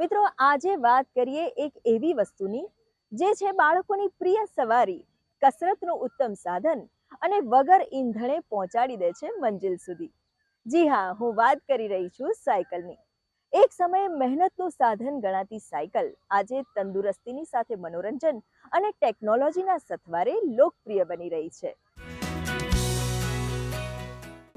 મિત્રો, આજે વાત કરીએ એક એવી વસ્તુની, જે છે બાળકોની પ્રિય સવારી, કસરતનું ઉત્તમ સાધન અને વગર ઈંધણે પહોંચાડી દે છે મંજિલ સુધી. જી હા, હું વાત કરી રહી છું સાયકલની. એક સમયે મહેનતનું સાધન ગણાતી સાયકલ આજે તંદુરસ્તીની સાથે મનોરંજન અને ટેકનોલોજીના સથવારે લોકપ્રિય બની રહી છે.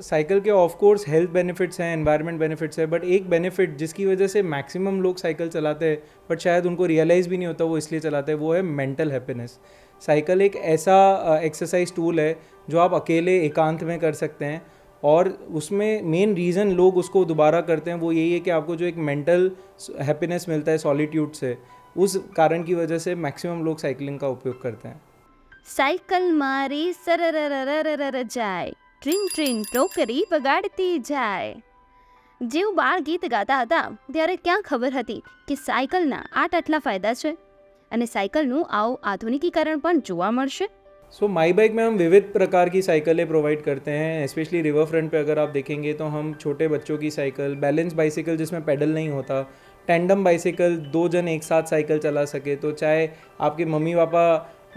साइकिल के ऑफ़ कोर्स हेल्थ बेनिफिट्स हैं एनवायरनमेंट बेनिफिट्स है बट एक बेनिफिट जिसकी वजह से मैक्सिमम लोग साइकिल चलाते हैं बट शायद उनको रियलाइज़ भी नहीं होता, वो इसलिए चलाते हैं, वो है मेंटल हैप्पीनेस साइकिल एक ऐसा एक्सरसाइज टूल है जो आप अकेले एकांत में कर सकते हैं और उसमें मेन रीज़न लोग उसको दोबारा करते हैं वो यही है कि आपको जो एक मेंटल हैप्पीनेस मिलता है सॉलीट्यूड से, उस कारण की वजह से मैक्सिमम लोग साइकिलिंग का उपयोग करते हैं. साइकिल मारी सर जाए ટ્રીન ટ્રીન ટોકરી વગાડતી જાય જેવું બાળ ગીત ગાતા હતા ત્યારે ક્યાં ખબર હતી કે સાયકલના આટ આટલા ફાયદા છે અને સાયકલનું આવું આધુનિકીકરણ પણ જોવા મળશે सो माई बाइक में हम विविध प्रकार की साइकिलें प्रोवाइड करते हैं स्पेशली रिवर फ्रंट पे अगर आप देखेंगे तो हम छोटे बच्चों की साइकिल बैलेंस बाइसिकल जिसमें पेडल नहीं होता टैंडम बाइसिकल दो जन एक साथ साइकिल चला सके तो चाहे आपके मम्मी पापा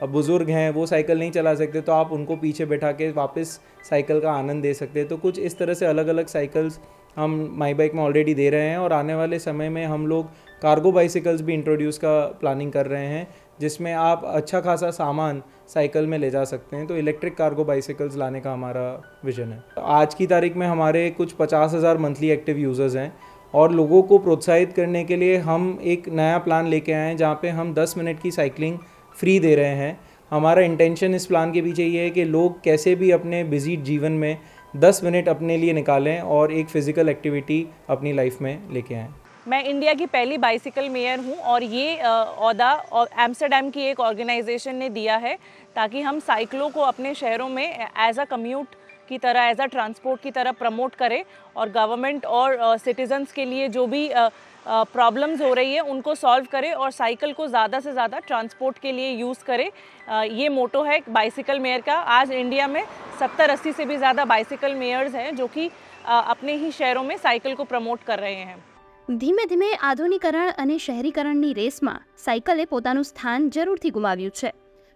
बुज़ुर्ग हैं, वो साइकिल नहीं चला सकते तो आप उनको पीछे बैठा के वापस साइकिल का आनंद दे सकते हैं। तो कुछ इस तरह से अलग अलग साइकिल्स हम माई बाइक में ऑलरेडी दे रहे हैं और आने वाले समय में हम लोग कार्गो बाइसिकल्स भी इंट्रोड्यूस का प्लानिंग कर रहे हैं, जिसमें आप अच्छा खासा सामान साइकिल में ले जा सकते हैं। तो इलेक्ट्रिक कार्गो बाइसिकल्स लाने का हमारा विजन है। आज की तारीख में हमारे कुछ पचास हज़ार मंथली एक्टिव यूज़र्स हैं और लोगों को प्रोत्साहित करने के लिए हम एक नया प्लान लेके आए हैं, जहाँ पे हम 10 मिनट की साइकिलिंग फ्री दे रहे हैं। हमारा इंटेंशन इस प्लान के पीछे ये है कि लोग कैसे भी अपने बिज़ी जीवन में 10 मिनट अपने लिए निकालें और एक फ़िज़िकल एक्टिविटी अपनी लाइफ में लेके आएँ। मैं इंडिया की पहली बाइसिकल मेयर हूँ और ये अहदा एम्स्टरडेम की एक ऑर्गेनाइजेशन ने दिया है ताकि हम साइकिलों को अपने शहरों में एज अ कम्यूट की तरह एज अ ट्रांसपोर्ट की तरह प्रमोट करें और गवर्नमेंट और सिटीजन्स के लिए जो भी प्रॉब्लम्स हो रही है उनको सॉल्व करें और साइकिल को ज़्यादा से ज़्यादा ट्रांसपोर्ट के लिए यूज़ करें अ, ये मोटो है बाइसिकल मेयर का आज इंडिया में सत्तर अस्सी से भी ज़्यादा बाइसिकल मेयर्स हैं जो कि अ, अपने ही शहरों में साइकिल को प्रमोट कर रहे हैं ધીમે ધીમે આધુનિકરણ અને શહેરીકરણની રેસમાં સાયકલે પોતાનું સ્થાન જરૂરથી ગુમાવ્યું છે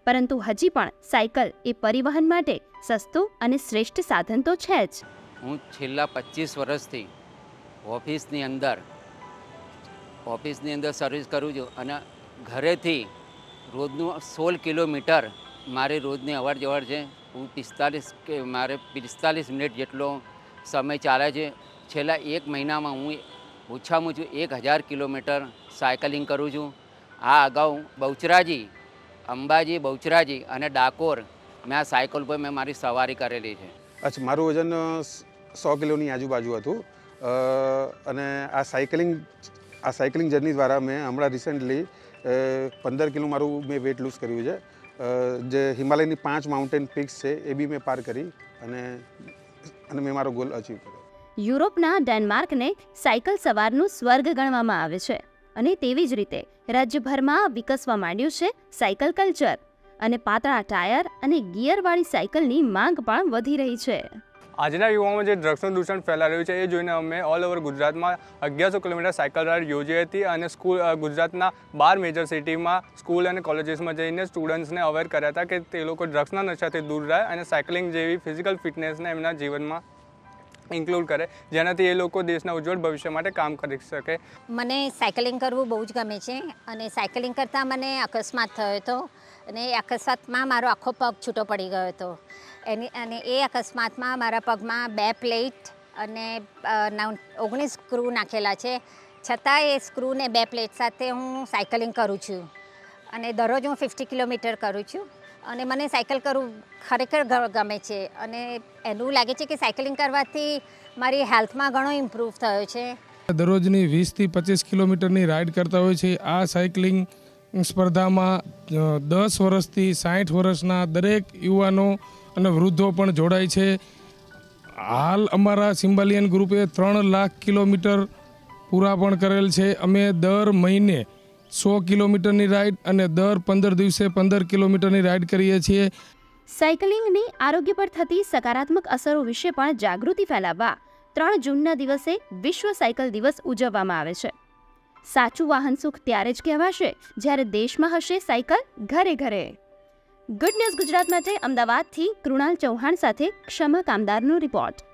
પરંતુ હજી પણ સાયકલ એ પરિવહન માટે સસ્તું અને શ્રેષ્ઠ સાધન તો છે જ. હું છેલ્લા પચીસ વર્ષથી ઓફિસની અંદર ઓફિસની અંદર સર્વિસ કરું છું અને ઘરેથી રોજનું સોળ કિલોમીટર મારી રોજની અવર જવર છે. હું પિસ્તાલીસ કે મારે પિસ્તાલીસ મિનિટ જેટલો સમય ચાલે છે. છેલ્લા એક મહિનામાં હું ઓછામાં ઓછું એક હજાર કિલોમીટર સાયકલિંગ કરું છું. આ અગાઉ બહુચરાજી અંબાજી બહુચરાજી અને ડાકોર મેં આ સાયકલ પર મેં મારી સવારી કરેલી છે. અચ્છા મારું વજન સો કિલોની આજુબાજુ હતું. અને આ સાયકલિંગ આ સાયકલિંગ જર્ની દ્વારા મેં હમણાં રિસેન્ટલી પંદર કિલો મારું મેં વેટ લૂઝ કર્યું છે. જે હિમાલયની પાંચ માઉન્ટેન પીક્સ છે એ બી મેં પાર કરી અને અને મેં મારો ગોલ અચીવ કર્યો. યુરોપના ડેનમાર્કને સાયકલ સવારનું સ્વર્ગ ગણવામાં આવે છે. અને તેવી જ રીતે રાજ્યભરમાં વિકસવા માંડ્યું છે સાયકલ કલ્ચર. અને પાતળા ટાયર અને ગિયરવાળી સાયકલની માંગ પણ વધી રહી છે. આજના યુવાઓમાં જે ડ્રગ્સનું દૂષણ ફેલાઈ રહ્યું છે એ જોઈને અમે ઓલ ઓવર ગુજરાતમાં અગિયારસો કિલોમીટર સાયકલ રાઇડ યોજી હતી અને સ્કૂલ ગુજરાતના બાર મેજર સિટીમાં સ્કૂલ અને કોલેજીસમાં જઈને સ્ટુડન્ટ્સને અવેર કર્યા હતા કે તે લોકો ડ્રગ્સના નશાથી દૂર રહે અને સાયકલિંગ જેવી ફિઝિકલ ફિટનેસને એમના જીવનમાં ઇન્ક્લુડ કરે, જેનાથી એ લોકો દેશના ઉજ્જવળ ભવિષ્ય માટે કામ કરી શકે. મને સાયકલિંગ કરવું બહુ જ ગમે છે અને સાયકલિંગ કરતાં મને અકસ્માત થયો હતો અને એ અકસ્માતમાં મારો આખો પગ છૂટો પડી ગયો હતો. એની, અને એ અકસ્માતમાં મારા પગમાં બે પ્લેટ અને ઓગણીસ સ્ક્રૂ નાખેલા છે. છતાં એ સ્ક્રૂને બે પ્લેટ સાથે હું સાયકલિંગ કરું છું. અને દરરોજ હું ફિફ્ટી કિલોમીટર કરું છું. અને મને સાયકલ કરવું ખરેખર ગમે છે. અને એનું લાગે છે કે સાયકલિંગ કરવાથી મારી હેલ્થમાં ઘણો ઇમ્પ્રૂવ થયો છે. દરરોજની વીસથી પચીસ કિલોમીટરની રાઇડ કરતા હોય છે. આ સાયકલિંગ સ્પર્ધામાં દસ વર્ષથી સાઠ વર્ષના દરેક યુવાનો અને વૃદ્ધો પણ જોડાય છે. હાલ અમારા સિમ્બાલિયન ગ્રુપે ત્રણ લાખ કિલોમીટર પૂરા પણ કરેલ છે. અમે દર મહિને સો કિલોમીટરની રાઈડ અને દર પંદર દિવસે પંદર કિલોમીટરની રાઈડ કરીએ છીએ. સાયકલિંગની આરોગ્ય પર થતી સકારાત્મક અસરો વિશે પણ જાગૃતિ ફેલાવવા ત્રણ જૂનના દિવસે વિશ્વ સાયકલ દિવસ ઉજવવામાં આવે છે. સાચું વાહન સુખ ત્યારે જ કહેવાશે જ્યારે દેશમાં હશે સાયકલ ઘરે ઘરે. ગુડ ન્યૂઝ ગુજરાત માટે અમદાવાદથી કૃણાલ ચૌહાણ સાથે ક્ષમા કામદારનો રિપોર્ટ